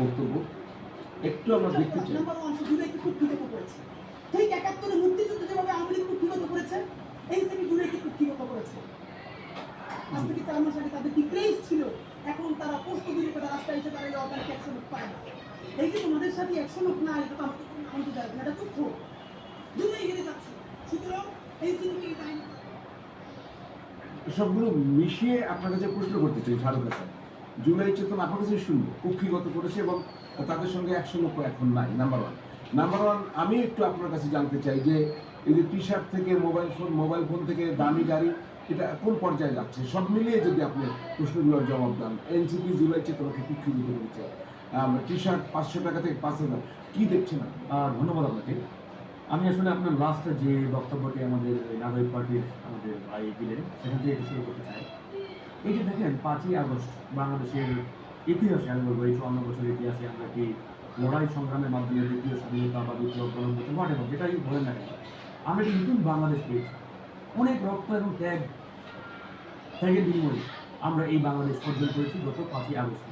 বক্তব্য। একটু আমরা দেখতে চাই। নাম্বার ওয়ান জুলাইকে কুক্ষিগত করেছে। ঠিক একাত্তরে মুক্তিযুদ্ধ যেভাবে আওয়ামী লীগ কুক্ষিগত করেছে এই থেকে জুলাইকে কুক্ষিগত করেছে। আজ থেকে চার মাস আগে তাদের কি ছিল এখন তারা রাস্তায় এসে তারা একশো লোক পায় না। এই যে তোমাদের সাথে একশো লোক না এটা তো না এটা তথ্য জুলাই হেরে যাচ্ছে। সুতরাং এই সবগুলো মিশিয়ে আপনার কাছে প্রশ্ন করতে চাই ফারুক হাসান জুলাই চেতন আপনার কাছে শুনব কুক্ষিগত করেছে এবং তাদের সঙ্গে একশো লোক এখন নাই নাম্বার ওয়ান নাম্বার ওয়ান আমি একটু আপনার কাছে জানতে চাই যে এই যে টি শার্ট থেকে মোবাইল ফোন মোবাইল ফোন থেকে দামি গাড়ি, এটা কোন পর্যায়ে যাচ্ছে? সব মিলিয়ে যদি আপনি প্রশ্নগুলোর জবাব দেন এনসিপি জুলাই চেতনাকে কুক্ষিগত করেছে। টি শার্ট পাঁচশো টাকা থেকে পাঁচ হাজার, কি দেখছেন? ধন্যবাদ আপনাকে। আমি আসলে আপনার লাস্ট যে বক্তব্যটি আমাদের নাগরিক পার্টির আমাদের ভাই দিলেন, সেখান থেকে শুরু করতে চাই। এই যে দেখেন, পাঁচই আগস্ট বাংলাদেশের ইতিহাসে আমি বলব, এই চুয়ান্ন বছরের ইতিহাসে আমরা কি লড়াই সংগ্রামের মাধ্যমে দ্বিতীয় স্বাধীনতা বা দ্বিতীয় গণতন্ত্র হোয়াট যেটাই বলেন না আমরা একটি নতুন বাংলাদেশ পেয়েছি অনেক রক্ত এবং ত্যাগ, ত্যাগের বিনিময়ে আমরা এই বাংলাদেশ অর্জন করেছি গত পাঁচই আগস্ট।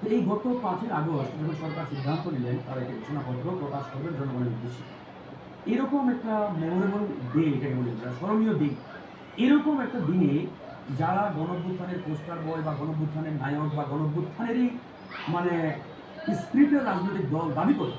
তো এই গত পাঁচই আগস্ট যখন সরকার সিদ্ধান্ত নিলেন, তারা একটি ঘোষণাপত্র প্রকাশ করবেন জনগণের উদ্দেশ্যে। এরকম একটা মেমোরেবল ডে এটাকে বলে স্মরণীয় দিন। এরকম একটা দিনে যারা গণভ্যুত্থানের পোস্টার বয় বা গণভ্যুত্থানের নায়ক বা গণভ্যুত্থানেরই মানে স্পিরিটের রাজনৈতিক দল দাবি করে,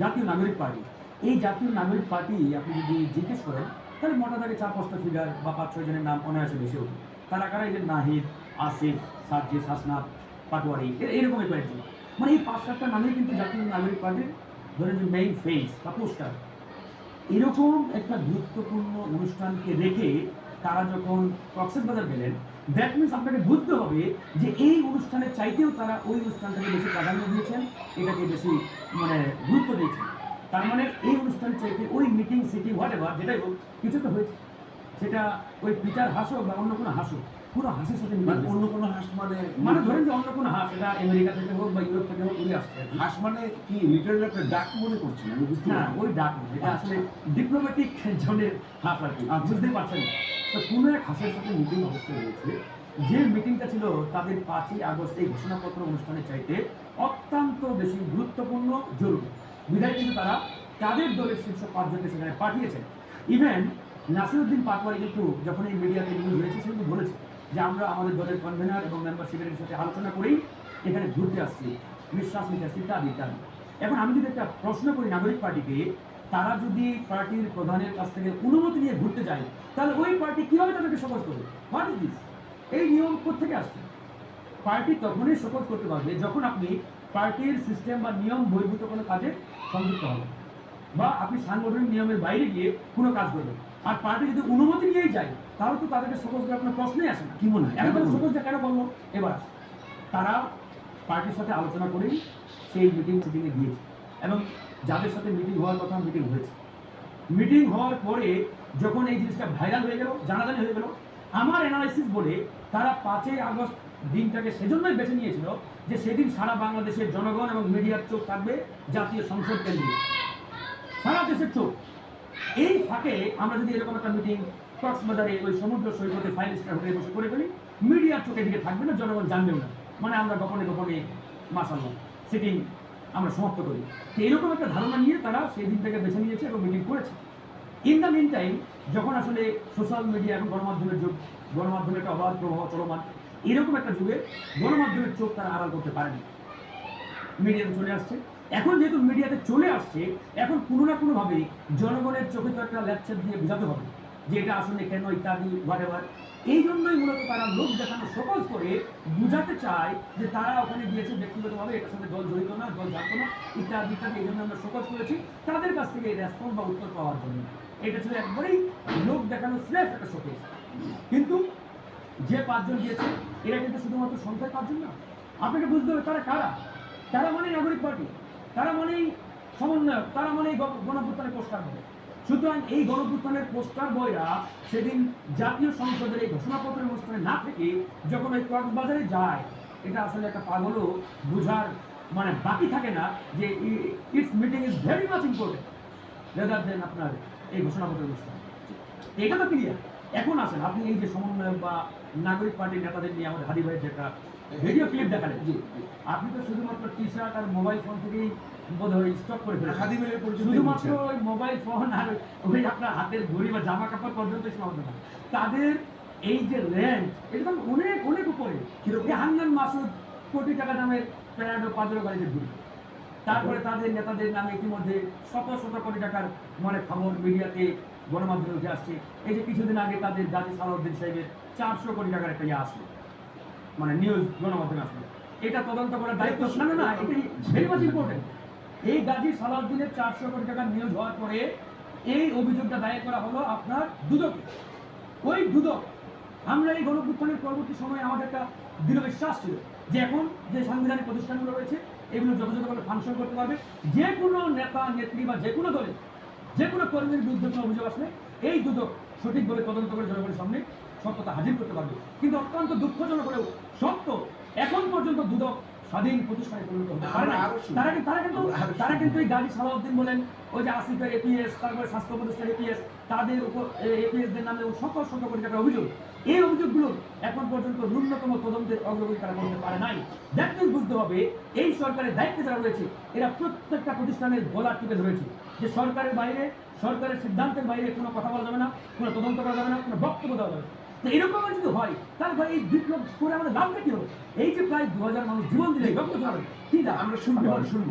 জাতীয় নাগরিক পার্টি। এই জাতীয় নাগরিক পার্টি আপনি যদি জিজ্ঞেস করেন, তাহলে মোটা থাকে চার পাঁচটা ফিগার বা পাঁচ ছয় জনের নাম অনায়াসে বেশি ওঠে তারা কারা? এই যে নাহিদ, আসিফ সার্জিস হাসনাত পাটোয়ারি এরকমই এরকম কয়েকজন। মানে এই পাঁচ সাতটা নামই কিন্তু জাতীয় নাগরিক পার্টির ধরেন যে মেইন ফেস বা পোস্টার এরকম একটা গুরুত্বপূর্ণ অনুষ্ঠানকে রেখে তারা যখন কক্সেস বাজার গেলেন দ্যাট মিনস আপনাকে বুঝতে হবে যে এই অনুষ্ঠানের চাইতেও তারা ওই অনুষ্ঠানটাকে বেশি প্রাধান্য দিয়েছেন, এটাকে বেশি মানে গুরুত্ব দিয়েছেন। তার মানে এই অনুষ্ঠান চাইতে ওই মিটিং সিটিং হোয়াট এভার যেটাই হোক কিছু তো হয়েছে। সেটা ওই পিটার হাসো বা অন্য কোনো হাসো পুরো হাসির সাথে মিলে মানে অন্য কোনো হাঁস মানে মানে ধরেন যে অন্য কোনো হাঁস এটা আমেরিকা থেকে হোক বা ইউরোপ থেকে হোক উড়ে আসছে হাঁস মানে কি লিটারেলি একটা ডাক মনে করছেন আমি বুঝতে না ওই ডাক না, এটা আসলে ডিপ্লোম্যাটিক জনের হাস আর কি আচ্ছা। বুঝতে পারছেন? তো কোনো এক হাসের সাথে মিটিং অবশ্যই রয়েছে যে মিটিংটা ছিল তাদের পাঁচই আগস্ট এই ঘোষণাপত্র অনুষ্ঠানের চাইতে অত্যন্ত বেশি গুরুত্বপূর্ণ জরুরি। বিধায় কিন্তু তারা তাদের দলের শীর্ষ পাঁচজনকে সেখানে পাঠিয়েছেন। ইভেন নাসিরুদ্দিন পাটওয়ারি কিন্তু যখন এই মিডিয়াতে নিউজ হয়েছে সে কিন্তু বলেছে। যে আমরা আমাদের দলের কনভেনার এবং মেম্বার সেক্রেটারির সাথে আলোচনা করেই এখানে ঘুরতে আসছি। নিঃশ্বাস নিতে আসছি ইত্যাদি ইত্যাদি এখন আমি যদি একটা প্রশ্ন করি নাগরিক পার্টিকে, তারা যদি পার্টির প্রধানের কাছ থেকে অনুমতি নিয়ে ঘুরতে যায়, তাহলে ওই পার্টি কীভাবে তাদেরকে শপথ করবে? হোয়াট ইজ দিস এই নিয়ম থেকে আসছে? পার্টি তখনই শপথ করতে পারবে যখন আপনি পার্টির সিস্টেম বা নিয়ম বহির্ভূত কোনো কাজে সংযুক্ত হবেন। বা আপনি সাংগঠনিক নিয়মের বাইরে গিয়ে কোনো কাজ করবেন আর পার্টি যদি অনুমতি নিয়েই যায় তাহলে তো তাদেরকে করার কোনো প্রশ্নই আসে না। কি মনে হয়? এখন শপথটা কেন বলল এবার তারা পার্টির সাথে আলোচনা করেই সেই মিটিং সিটিংয়ে গিয়েছে। এবং যাদের সাথে মিটিং হওয়ার কথা মিটিং হয়েছে। মিটিং হওয়ার পরে যখন এই জিনিসটা ভাইরাল হয়ে গেল জানাজানি হয়ে গেল আমার অ্যানালাইসিস বলে তারা পাঁচই আগস্ট দিনটাকে সেজন্যই বেছে নিয়েছিল যে সেদিন সারা বাংলাদেশের জনগণ এবং মিডিয়ার চোখ থাকবে জাতীয় সংসদ কেন্দ্রে। সারা দেশের চোখ। এই ফাঁকে আমরা যদি এরকম একটা মিটিং কক্সবাজারে ওই সমুদ্র সৈকতে ফাইভ স্টার হোটেলে বসে করে ফেলি মিডিয়ার চোখের দিকে থাকবে না, জনগণ জানবেও না। মানে আমরা গোপনে গোপনে মাসাল্লাহ সিটিং আমরা সমাপ্ত করি। তো এরকম একটা ধারণা নিয়ে তারা সেই দিনটাকে বেছে নিয়েছে এবং মিটিং করেছে। ইন দ্য মিন টাইম যখন আসলে সোশ্যাল মিডিয়া এবং গণমাধ্যমের যুগ, গণমাধ্যমের একটা অবাধ প্রবাহ চলমান, এরকম একটা যুগে গণমাধ্যমের চোখ তারা আড়াল করতে পারেনি। মিডিয়াতে চলে আসছে। এখন যেহেতু মিডিয়াতে চলে আসছে, এখন কোনো না কোনোভাবে জনগণের চোখে তো একটা ল্যাপচার দিয়ে বোঝাতে হবে যে এটা আসলে কেন, ইত্যাদি হোয়াট এভার এই জন্যই মূলত তারা লোক দেখানো সকাল করে বুঝাতে চায় যে তারা ওখানে গিয়েছে ব্যক্তিগতভাবে, এটার সঙ্গে দল জড়িত না, দল জানতো না, ইত্যাদি ইত্যাদি, এই জন্য আমরা সকাল করেছি। তাদের কাছ থেকে এই রেসপন্স বা উত্তর পাওয়ার জন্য। এটা ছিল একবারেই লোক দেখানো স্রেফ একটা শোকেস কিন্তু যে পাঁচজন গিয়েছে, এরা কিন্তু শুধুমাত্র সংখ্যায় পাঁচজন না। আপনাকে বুঝতে হবে তারা কারা? তারা মানেই নাগরিক পার্টি। তারা মানেই সমন্বয়ক, তারা মানেই গণ- গণভ্যুত্থানের পোস্টার বয়। সুতরাং এই গণভ্যুত্থানের পোস্টার বয়রা সেদিন জাতীয় সংসদের এই ঘোষণাপত্রের অনুষ্ঠানে না থেকে যখন ওই কক্সবাজারে যায়, এটা আসলে একটা পাগলও বুঝার মানে বাকি থাকে না যে it's meeting is very much important then আপনার এই ঘোষণাপত্রের অনুষ্ঠান। এটা তো ক্লিয়ার এখন আসেন, আপনি এই যে সমন্বয়ক বা নাগরিক পার্টির নেতাদের নিয়ে আমাদের হাদি ভাইয়ের যেটা ভিডিও ক্লিপ দেখালেন। আপনি তো শুধুমাত্র টি শার্ট আর মোবাইল ফোন থেকেই বোধ হয় স্টক করে ফেলেছেন। শুধুমাত্র ওই মোবাইল ফোন আর ওই আপনার হাতের ঘড়ি বা জামা কাপড় পর্যন্ত সীমাবদ্ধ না তাদের এই যে র্যাঙ্ক একদম অনেক অনেক উপরে। হান্নান মাসুদ কোটি টাকা দামের প্যারাডো পাঁচেরো গাড়িতে ঘুরে তারপরে তাদের নেতাদের নামে ইতিমধ্যে শত শত কোটি টাকার মানে খবর মিডিয়াতে গণমাধ্যমে উঠে আসছে। এই যে কিছুদিন আগে তাদের গাজী সালাউদ্দিন সাহেবের চারশো কোটি টাকার একটা ইয়ে আসলো। মানে নিউজ গণমাধ্যমে আসলো এটা তদন্ত করার দায়িত্ব না না না এটাই ভেরি মাচ ইম্পর্টেন্ট এই গাজী সালাউদ্দিনের চারশো কোটি টাকার নিউজ হওয়ার পরে এই অভিযোগটা দায়ের করা হলো আপনার দুদকে। ওই দুদক আমরা এই গণপুত্থানের পরবর্তী সময়ে আমাদের একটা দৃঢ় বিশ্বাস ছিল যে এখন যে সাংবিধানিক প্রতিষ্ঠানগুলো রয়েছে এগুলো যথাযথভাবে ফাংশন করতে পারবে। যে কোনো নেতা নেত্রী বা যে কোনো দলে যে কোনো কর্মীর বিরুদ্ধে কোনো অভিযোগ আসলে এই দুদক সঠিকভাবে তদন্ত করে জনগণের সামনে সত্যতা হাজির করতে পারবে। কিন্তু অত্যন্ত দুঃখজনক হলেও সত্য এখন পর্যন্ত দুদক স্বাধীন প্রতিষ্ঠানে পরিণত হতে পারে না। তারা কিন্তু তারা কিন্তু তারা কিন্তু এই গাজী সালাউদ্দিন বলেন ওই যে আসিফের এপিএস তারপরে স্বাস্থ্য প্রতিষ্ঠান এপিএস তাদের উপর এপিএসদের নামে শত শত কোটি টাকার অভিযোগ। এই অভিযোগগুলো এখন পর্যন্ত ন্যূনতম তদন্তের অগ্রগতি তারা করতে পারে নাই। দ্যাট বুঝতে হবে এই সরকারের দায়িত্বে যারা রয়েছে এরা প্রত্যেকটা প্রতিষ্ঠানের গলা টিপে ধরেছে যে সরকারের বাইরে সরকারের সিদ্ধান্তের বাইরে কোনো কথা বলা যাবে না কোনো তদন্ত করা যাবে না কোনো বক্তব্য দেওয়া যাবে না। তো এরকম যদি হয় তারপর এই বিপ্লব করে আমাদের লাভটা কি হবে? এই যে প্রায় দু হাজার মানুষ জীবন দিলে কি? আমরা শুনব আমরা শুনব।